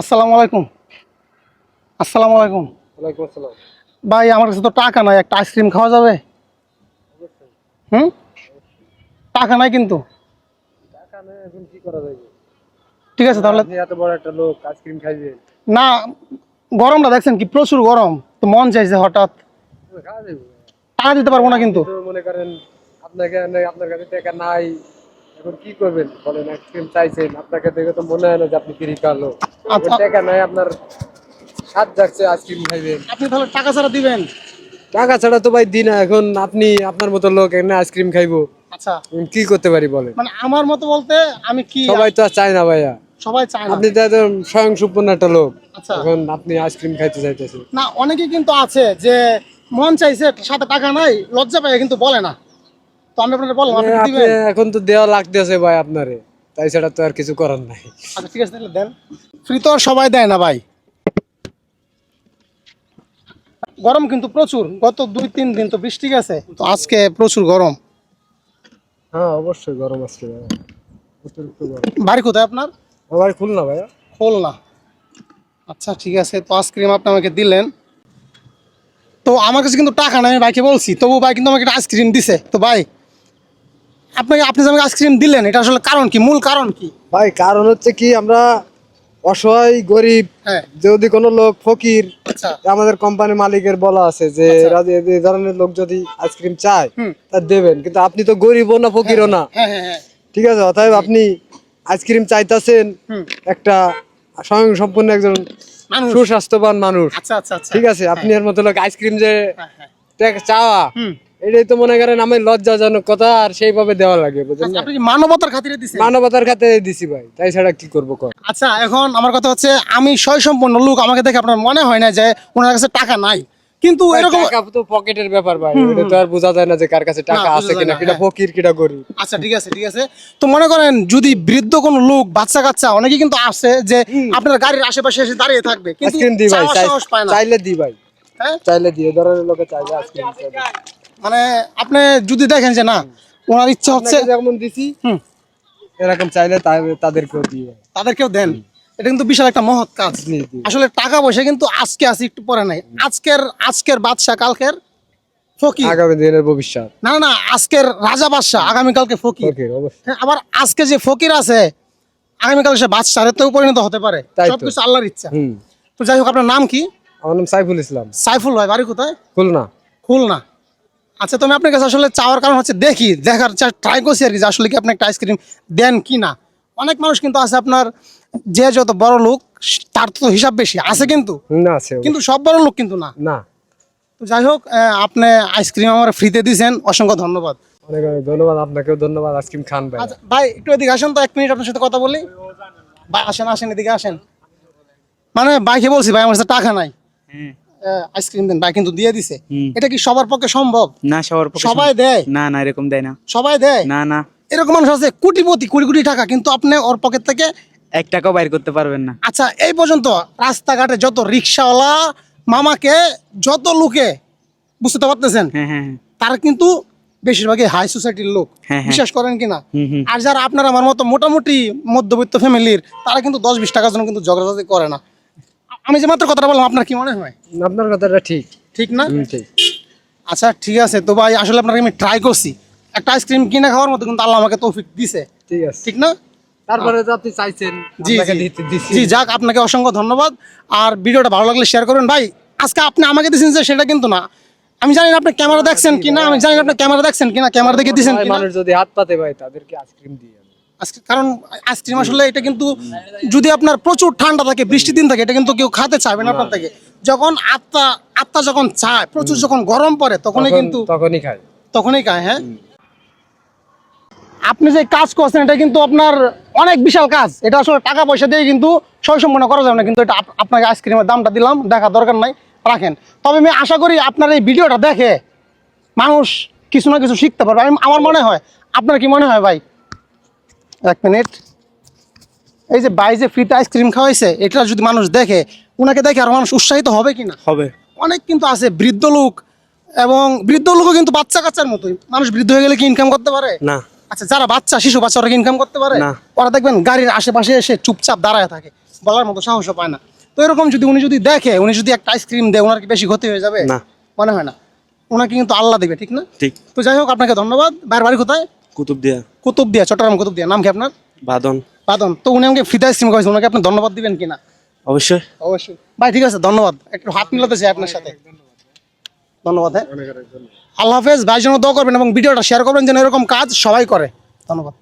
আসসালামু আলাইকুম। আসসালামু আলাইকুম। ওয়ালাইকুম আসসালাম। ভাই আমার কাছে তো টাকা নাই একটা আইসক্রিম খাওয়া যাবে? হুম? টাকা নাই কিন্তু। টাকা নেই এখন কি করা যাবে? ঠিক আছে তাহলে এত বড় একটা লোক আইসক্রিম খাইবেন। না গরমটা দেখছেন কি? প্রচুর গরম। তো মন চাইছে হঠাৎ। টাকা দিতে পারব না কিন্তু। মনে করেন আপনাকে আপনার কাছে টাকা নাই। এখন কি করবেন? বলেন আইসক্রিম চাইছেন আপনাকে দেখে তো মনে হয় না যে আপনি কালো আচ্ছা। টাকা নাই আপনার সাত যাচ্ছে আইসক্রিম খাইবেন। আপনি তাহলে টাকা ছাড়া দিবেন? টাকা ছাড়া তো ভাই দিন এখন আপনি আপনার মতো লোক এখানে আইসক্রিম খাইবো। আচ্ছা। কি করতে পারি বলেন? মানে আমার মতো বলতে আমি কি সবাই তো চায় না ভাইয়া। সবাই চায় না। আপনি তো স্বয়ং সম্পূর্ণ একটা লোক। আচ্ছা। এখন আপনি আইসক্রিম খাইতে চাইতেছেন। না অনেকে কিন্তু আছে যে মন চাইছে সাথে টাকা নাই লজ্জা পায় কিন্তু বলে না। তো আমি আপনাকে বললাম আপনি কি দিবেন। এখন তো দেওয়া লাগতেছে ভাই আপনারে তাই ছাড়া তো আর কিছু করার নাই। আচ্ছা ঠিক আছে তাহলে দেন। ফ্রি তো আর সবাই দেয় না ভাই। গরম কিন্তু প্রচুর গত দুই তিন দিন তো বৃষ্টি গেছে তো আজকে প্রচুর গরম। হ্যাঁ অবশ্যই গরম আজকে ভাই। অতিরিক্ত গরম। বাড়ি কোথায় আপনার? আমার খুল না ভাইয়া। খুলনা। আচ্ছা ঠিক আছে তো আইসক্রিম আপনি আমাকে দিলেন। তো আমার কাছে কিন্তু টাকা নাই আমি ভাইকে বলছি তবু ভাই কিন্তু আমাকে আইসক্রিম দিছে। তো ভাই আপনাকে আপনি যে আমাকে আইসক্রিম দিলেন এটা আসলে কারণ কি? মূল কারণ কি? ভাই কারণ হচ্ছে কি আমরা অসহায় গরিব হ্যাঁ। যদি কোনো লোক ফকির আচ্ছা। আমাদের কোম্পানি মালিকের বলা আছে যে এরা যে- এই ধরনের লোক যদি আইসক্রিম চায় হুম। তা দেবেন। কিন্তু আপনি তো গরিবও না ফকিরও না। হ্যাঁ হ্যাঁ হ্যাঁ ঠিক আছে অতএব আপনি আইসক্রিম চাইতেছেন হুম। একটা স্বয়ং সম্পূর্ণ একজন মানুষ। সুস্বাস্থ্যবান মানুষ। আচ্ছা আচ্ছা আচ্ছা। ঠিক আছে আপনি এর মতো লোক আইসক্রিম যে হ্যাঁ হ্যাঁ। টাকা চাওয়া হুম। এটাই তো মনে করেন আমার লজ্জাজনক কথা আর সেইভাবে দেওয়া লাগে বুঝলেন আচ্ছা, আপনি কি মানবতার খাতিরে দিছেন? মানবতার খাতে দিছি ভাই তাই ছাড়া কি করব কর? আচ্ছা এখন আমার কথা হচ্ছে আমি সয় সম্পন্ন লোক আমাকে দেখে আপনার মনে হয় না যে ওনার কাছে টাকা নাই। কিন্তু এরকম টাকা তো পকেটের ব্যাপার ভাই এটা তো আর বোঝা যায় না যে কার কাছে টাকা আছে কিনা কিটা হ্যাঁ। ফকির কিটা গরিব। আচ্ছা ঠিক আছে ঠিক আছে। তো মনে করেন যদি বৃদ্ধ কোনো লোক বাচ্চা কাচ্চা অনেকে কিন্তু আসে যে আপনার গাড়ির আশেপাশে এসে দাঁড়িয়ে থাকবে কিন্তু চাইলে দি ভাই। হ্যাঁ? চাইলে দিয়ে ধরনের লোকে চাইলে আইসক্রিম মানে আপনি যদি দেখেন যে না ওনার ইচ্ছা হচ্ছে যেমন দিছি হুম। এরকম চাইলে তাদেরকেও দিয়ে। তাদেরকেও দেন। এটা কিন্তু বিশাল একটা মহৎ কাজ। আসলে টাকা পয়সা কিন্তু আজকে আছে একটু পরে নাই। আজকের আজকের বাদশা কালকের ফকির। আগামী দিনের ভবিষ্যৎ। না না আজকের রাজা বাদশা আগামীকালকে ফকির। ফকির অবশ্যই। হ্যাঁ, আবার আজকে যে ফকির আছে আগামীকাল সে বাদশাহ তেও পরিণত হতে পারে। সবকিছু আল্লাহর ইচ্ছা। হুম। তো যাই হোক আপনার নাম কি? আমার নাম সাইফুল ইসলাম। সাইফুল ভাই বাড়ি কোথায়? খুলনা। খুলনা। আচ্ছা তুমি আপনার কাছে আসলে চাওয়ার কারণ হচ্ছে দেখি দেখার ট্রাই করছি আর কি যে আসলে কি আপনি একটা আইসক্রিম দেন কি না। অনেক মানুষ কিন্তু আছে আপনার যে যত বড় লোক তার তো হিসাব বেশি আছে কিন্তু। না আছে। কিন্তু সব বড় লোক কিন্তু না। না। তো যাই হোক আপনি আইসক্রিম আমার ফ্রিতে দিয়েছেন অসংখ্য ধন্যবাদ। অনেক অনেক ধন্যবাদ আপনাকেও ধন্যবাদ আইসক্রিম খান ভাই। আচ্ছা ভাই একটু এদিকে আসেন তো এক মিনিট আপনার সাথে কথা বলি। ভাই আসেন আসেন এদিকে আসেন। মানে বাইকে বলছি ভাই আমার কাছে টাকা নাই। হ্যাঁ। আহ, আইসক্রিম দেন ভাই কিন্তু দিয়ে দিছে। এটা কি সবার পক্ষে সম্ভব? না সবার পক্ষে সবাই দেয়? না না এরকম দেয় না। সবাই দেয়? না না। এরকম মানুষ আছে কোটিপতি কোটি কোটি টাকা কিন্তু আপনি ওর পকেট থেকে এক টাকাও বাইর করতে পারবেন না। আচ্ছা এই পর্যন্ত রাস্তাঘাটে যত রিক্সাওয়ালা মামাকে যত লোকে বুঝতে পারতেছেন? হ্যাঁ হ্যাঁ হ্যাঁ। তারা কিন্তু বেশিরভাগই হাই সোসাইটির লোক। বিশ্বাস করেন কিনা? আর যারা আপনার আমার মতো মোটামুটি মধ্যবিত্ত ফ্যামিলির তারা কিন্তু দশ বিশ টাকার জন্য কিন্তু ঝগড়াঝাটি করে না। আমি যে মাত্র কথাটা বললাম আপনার কি মনে হয়? আপনার কথাটা ঠিক। ঠিক না? ঠিক। আচ্ছা ঠিক আছে। তো ভাই আসলে আপনাকে আমি ট্রাই করছি। একটা আইসক্রিম কিনে খাওয়ার মতো কিন্তু আল্লাহ আমাকে তৌফিক দিছে। ঠিক আছে। ঠিক না? তারপরে তো আপনি চাইছেন জি জি। যাক আপনাকে অসংখ্য ধন্যবাদ। আর ভিডিওটা ভালো লাগলে শেয়ার করবেন। ভাই আজকে আপনি আমাকে দিয়েছেন যে সেটা কিন্তু না। আমি জানি না আপনি ক্যামেরা দেখছেন কিনা আমি জানি না আপনি ক্যামেরা দেখছেন কিনা ক্যামেরা দেখে দিয়েছেন মানুষ যদি হাত পাতে ভাই তাদেরকে আইসক্রিম দিয়ে। আজকে কারণ আইসক্রিম আসলে এটা কিন্তু যদি আপনার প্রচুর ঠান্ডা থাকে বৃষ্টি দিন থাকে এটা কিন্তু কেউ খেতে চাইবে না আপনার থেকে। যখন আত্মা আত্মা যখন চায় প্রচুর যখন গরম পড়ে তখনই কিন্তু তখনই খায়। তখনই খায় হ্যাঁ? আপনি যে কাজ করছেন এটা কিন্তু আপনার অনেক বিশাল কাজ। এটা আসলে টাকা পয়সা দিয়ে কিন্তু সয় সম্পন্ন করা যাবে না কিন্তু এটা আপ- আপনাকে আইসক্রিমের দামটা দিলাম দেখা দরকার নাই রাখেন। তবে আমি আশা করি আপনার এই ভিডিওটা দেখে মানুষ কিছু না কিছু শিখতে পারবে। আমি আমার মনে হয় আপনার কি মনে হয় ভাই? এক মিনিট। এই যে যে ফ্রিতে আইসক্রিম খাওয়াইছে এটা যদি মানুষ দেখে ওনাকে দেখে আর মানুষ উৎসাহিত হবে কি না হবে। অনেক কিন্তু আছে বৃদ্ধ লোক এবং বৃদ্ধ লোকও কিন্তু বাচ্চা কাচ্চার মতোই। মানুষ বৃদ্ধ হয়ে গেলে কি ইনকাম করতে পারে? না। আচ্ছা যারা বাচ্চা শিশু বাচ্চা ওরা ইনকাম করতে পারে? না। ওরা দেখবেন গাড়ির আশেপাশে এসে চুপচাপ দাঁড়ায় থাকে। বলার মতো সাহসও পায় না। তো এরকম যদি উনি যদি দেখে উনি যদি একটা আইসক্রিম দেয় ওনার কি বেশি ক্ষতি হয়ে যাবে? না। মনে হয় না। ওনাকে কিন্তু আল্লাহ দেবে ঠিক না? ঠিক। তো যাই হোক আপনাকে ধন্যবাদ। বাইরের বাড়ি কোথায়? কুতুব দিয়া। কুতুবদিয়া চট্টগ্রাম কুতুবদিয়া নাম কি আপনার? বাদন। বাদন। তো উনি আমাকে ফিতা সিম করেছেন ওনাকে আপনি ধন্যবাদ দিবেন কিনা? অবশ্যই। অবশ্যই। ভাই ঠিক আছে ধন্যবাদ। একটু হাত মিলাতে চাই আপনার সাথে। ধন্যবাদ হ্যাঁ। আল্লাহ হাফেজ ভাই জন্য দোয়া করবেন এবং ভিডিওটা শেয়ার করবেন যেন এরকম কাজ সবাই করে। ধন্যবাদ।